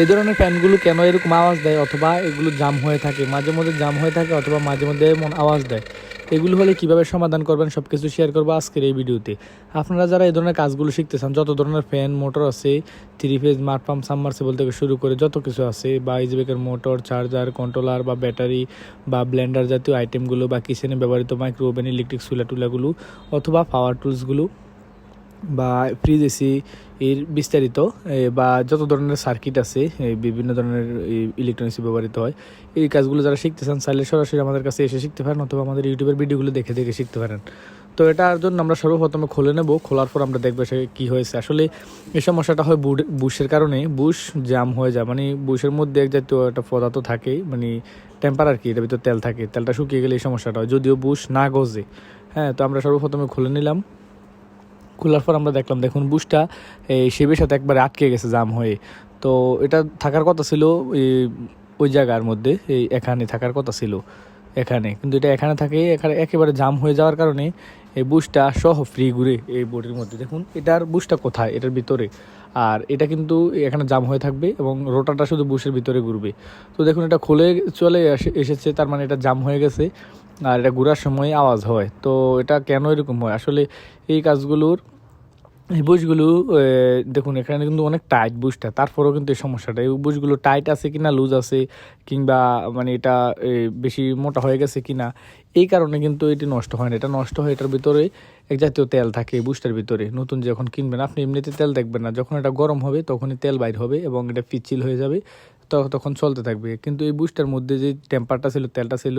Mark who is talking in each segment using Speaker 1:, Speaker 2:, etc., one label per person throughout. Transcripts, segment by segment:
Speaker 1: এই ধরনের ফ্যানগুলো কেন এরকম আওয়াজ দেয় অথবা এগুলো জাম হয়ে থাকে, মাঝে মধ্যে জাম হয়ে থাকে অথবা মাঝে মধ্যে এমন আওয়াজ দেয়? এগুলো হলে কীভাবে সমাধান করবেন সব কিছু শেয়ার করব আজকের এই ভিডিওতে। আপনারা যারা এই ধরনের কাজগুলো শিখতে চান, যত ধরনের ফ্যান মোটর আছে থ্রি ফেজ মাঠ পাম্প সাবমার্সিবল থেকে শুরু করে যত কিছু আছে, বা ইজবেকের মোটর চার্জার কন্ট্রোলার বা ব্যাটারি বা ব্লেন্ডার জাতীয় আইটেমগুলো বা কিচেনে ব্যবহৃত মাইক্রো ওভেন ইলেকট্রিক চুলা টুলাগুলো, অথবা পাওয়ার টুলসগুলো বা ফ্রিজ এসি এর বিস্তারিত বা যত ধরনের সার্কিট আছে বিভিন্ন ধরনের ইলেকট্রনিক্স ব্যবহৃত হয়, এই কাজগুলো যারা শিখতে চান, চাইলে সরাসরি আমাদের কাছে এসে শিখতে পারেন অথবা আমাদের ইউটিউবের ভিডিওগুলো দেখে দেখে শিখতে পারেন। তো এটার জন্য আমরা সর্বপ্রথমে খুলে নেব, খোলার পর আমরা দেখব সে কী হয়েছে। আসলে এই সমস্যাটা হয় বুশের কারণে, বুশ জাম হয়ে যায় মানে বুশের মধ্যে এক জাতীয় একটা পদার্থ থাকে মানে টেম্পার আর কি, এটার ভিতরে তেল থাকে, তেলটা শুকিয়ে গেলে এই সমস্যাটা হয়, যদিও বুশ না গজে। হ্যাঁ তো আমরা সর্বপ্রথমে খুলে নিলাম। খোলার পর আমরা দেখলাম, দেখুন বুশটা, এই শিবের সাথে একবারে আটকে গেছে জাম হয়ে। তো এটা থাকার কথা ছিল ওই জায়গার মধ্যে, এই এখানে থাকার কথা ছিল, এখানে। কিন্তু এটা এখানে থাকে, এখানে একেবারে জাম হয়ে যাওয়ার কারণে এই বুশটা সহ ফ্রি ঘুরে এই বোর্ডের মধ্যে। দেখুন, এটার বুশটা কোথায়? এটার ভিতরে। আর এটা কিন্তু এখানে জাম হয়ে থাকবে এবং রোটাটা শুধু বুশের ভিতরে ঘুরবে। তো দেখুন, এটা খুলে চলে এসে- এসেছে, তার মানে এটা জাম হয়ে গেছে আর এটা ঘোরার সময় আওয়াজ হয়। তো এটা কেন এরকম হয়? আসলে এই কাজগুলোর এই বুশগুলো দেখুন, এখানে কিন্তু অনেক টাইট বুশটা তারপরেও কিন্তু এই সমস্যাটা। এই বুশগুলো টাইট আছে কিনা লুজ আছে, কিংবা মানে এটা বেশি মোটা হয়ে গেছে কিনা, এই কারণে কিন্তু এটি নষ্ট হয় না। এটা নষ্ট হয়, এটার ভিতরে এক জাতীয় তেল থাকে এই বুশটার ভিতরে। নতুন যখন কিনবেন, আপনি এমনিতে তেল দেখবেন না। যখন এটা গরম হবে, তখনই তেল বাইর হবে এবং এটা পিচ্ছিল হয়ে যাবে তখন চলতে থাকবে। কিন্তু এই বুশটার মধ্যে যে টেম্পারটা ছিল, তেলটা ছিল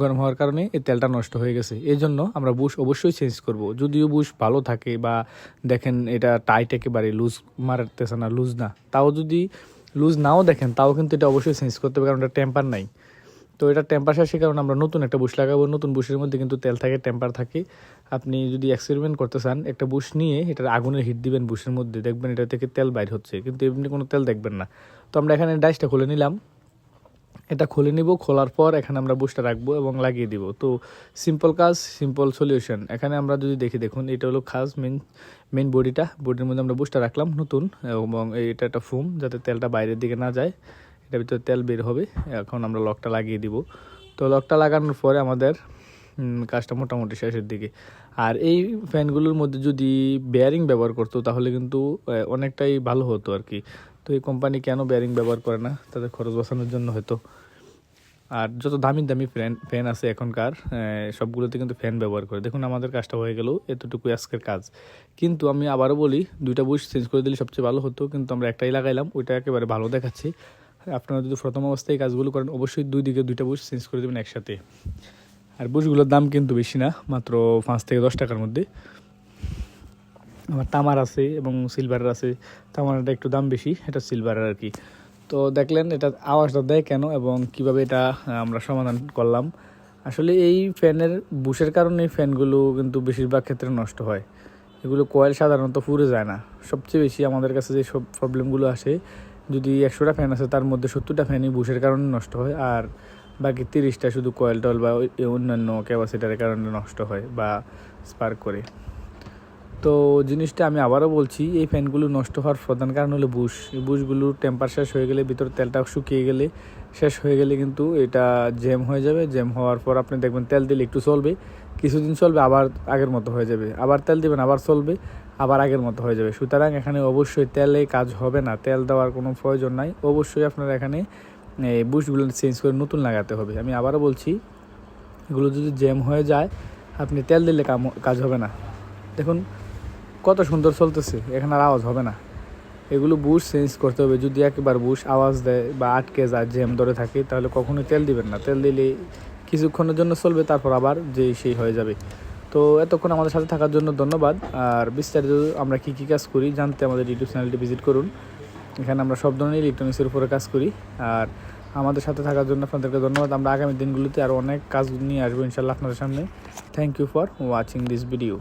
Speaker 1: গরম হওয়ার কারণে এই তেলটা নষ্ট হয়ে গেছে। এই জন্য আমরা বুশ অবশ্যই চেঞ্জ করব। যদিও বুশ ভালো থাকে বা দেখেন এটা টাইট একেবারে লুজ মারতেছে না লুজ না। তাও যদি লুজ নাও দেখেন, তাও কিন্তু এটা অবশ্যই চেঞ্জ করতে হবে, কারণ এটা টেম্পার নাই। তো এটা টেম্পার শেষে কারণে আমরা নতুন একটা বুশ লাগাবো। নতুন বুশের মধ্যে কিন্তু তেল থাকে টেম্পার থাকে। আপনি যদি এক্সপেরিমেন্ট করতে চান, একটা বুশ নিয়ে এটার আগুনের হিট দিবেন বুশের মধ্যে, দেখবেন এটা থেকে তেল বাইর হচ্ছে। কিন্তু এমনি কোনো তেল দেখবেন না। তো আমরা এখানে ডাইসটা খুলে নিলাম। এটা খুলে নিব, খোলার পর এখানে আমরা বুস্টার রাখব এবং লাগিয়ে দিব। তো সিম্পল কাজ সিম্পল সলিউশন এখানে আমরা যদি দেখি, দেখুন, এটা হলো খাস মেন মেন বডিটা। বডির মধ্যে আমরা বুস্টার রাখলাম, নতুন, এবং এটা একটা ফোম যাতে তেলটা বাইরের দিকে না যায়। এটার ভিতরে তেল বের হবে, এখন আমরা লকটা লাগিয়ে দিব। তো লকটা লাগানোর পরে আমাদের কাজটা মোটামুটি শেষের দিকে। আর এই ফ্যানগুলোর মধ্যে যদি বেয়ারিং ব্যবহার করতো, তাহলে কিন্তু অনেকটাই ভালো হতো আর কি। তো এই কোম্পানি কেন বেয়ারিং ব্যবহার করে না? তাদের খরচ বাঁচানোর জন্য হয়তো। আর যত দামি দামি ফ্যান ফ্যান আছে এখনকার সবগুলোতে কিন্তু ফ্যান ব্যবহার করে। দেখুন আমাদের কাজটা হয়ে গেল এতটুকু আজকের কাজ। কিন্তু আমি আবারও বলি, দুইটা বুশ চেঞ্জ করে দিলে সবচেয়ে ভালো হতো, কিন্তু আমরা একটাই লাগাইলাম, ওইটা একেবারে ভালো দেখাচ্ছি। আপনারা যদি প্রথম অবস্থায় কাজগুলো করেন, অবশ্যই দুই দিকে দুইটা বুশ চেঞ্জ করে দেবেন একসাথে। আর বুশগুলোর দাম কিন্তু বেশি না, মাত্র পাঁচ থেকে দশ টাকার মধ্যে। আমার তামার আছে এবং সিলভারের আছে, তামারটা একটু দাম বেশি, এটা সিলভারের আর কি। তো দেখলেন এটা আওয়াজটা দেয় কেন এবং কীভাবে এটা আমরা সমাধান করলাম। আসলে এই ফ্যানের বুশের কারণে ফ্যানগুলো কিন্তু বেশিরভাগ ক্ষেত্রে নষ্ট হয়। এগুলো কয়েল সাধারণত পুড়ে যায় না। সবচেয়ে বেশি আমাদের কাছে যে সব প্রবলেমগুলো আসে, যদি একশোটা ফ্যান আছে, তার মধ্যে সত্তরটা ফ্যানই বুশের কারণে নষ্ট হয় আর বাকি তিরিশটা শুধু কয়েল টয়েল বা অন্যান্য ক্যাপাসিটারের কারণে নষ্ট হয় বা স্পার্ক করে। তো জিনিসটা আমি আবারও বলছি, এই ফ্যানগুলো নষ্ট হওয়ার প্রধান কারণ হলো বুশ। এই বুশগুলোর টেম্পার শেষ হয়ে গেলে, ভিতরে তেলটা শুকিয়ে গেলে, শেষ হয়ে গেলে কিন্তু এটা জ্যাম হয়ে যাবে। জ্যাম হওয়ার পর আপনি দেখবেন তেল দিলে একটু চলবে, কিছুদিন চলবে, আবার আগের মতো হয়ে যাবে। আবার তেল দিবেন, আবার চলবে, আবার আগের মতো হয়ে যাবে। সুতরাং এখানে অবশ্যই তেলে কাজ হবে না, তেল দেওয়ার কোনো প্রয়োজন নাই। অবশ্যই আপনার এখানে এই বুশগুলো চেঞ্জ করে নতুন লাগাতে হবে। আমি আবারও বলছি, এগুলো যদি জ্যাম হয়ে যায়, আপনি তেল দিলে কাজ হবে না। দেখুন কত সুন্দর চলতেছে, এখানে আর আওয়াজ হবে না। এগুলো বুশ চেঞ্জ করতে হবে, যদি একবার বুশ আওয়াজ দেয় বা আটকে যায়, জ্যাম ধরে থাকে, তাহলে কখনোই তেল দিবেন না। তেল দিলে কিছুক্ষণের জন্য চলবে, তারপর আবার যে সেই হয়ে যাবে। তো এতক্ষণ আমাদের সাথে থাকার জন্য ধন্যবাদ। আর বিস্তারিত আমরা কী কী কাজ করি জানতে আমাদের ইউটিউব চ্যানেলটি ভিজিট করুন। এখানে আমরা সব ধরনের ইলেকট্রনিক্সের উপরে কাজ করি। আর আমাদের সাথে থাকার জন্য আপনাদেরকে ধন্যবাদ। আমরা আগামী দিনগুলোতে আরও অনেক কাজ নিয়ে আসব ইনশাল্লাহ আপনাদের সামনে। Thank you for watching this video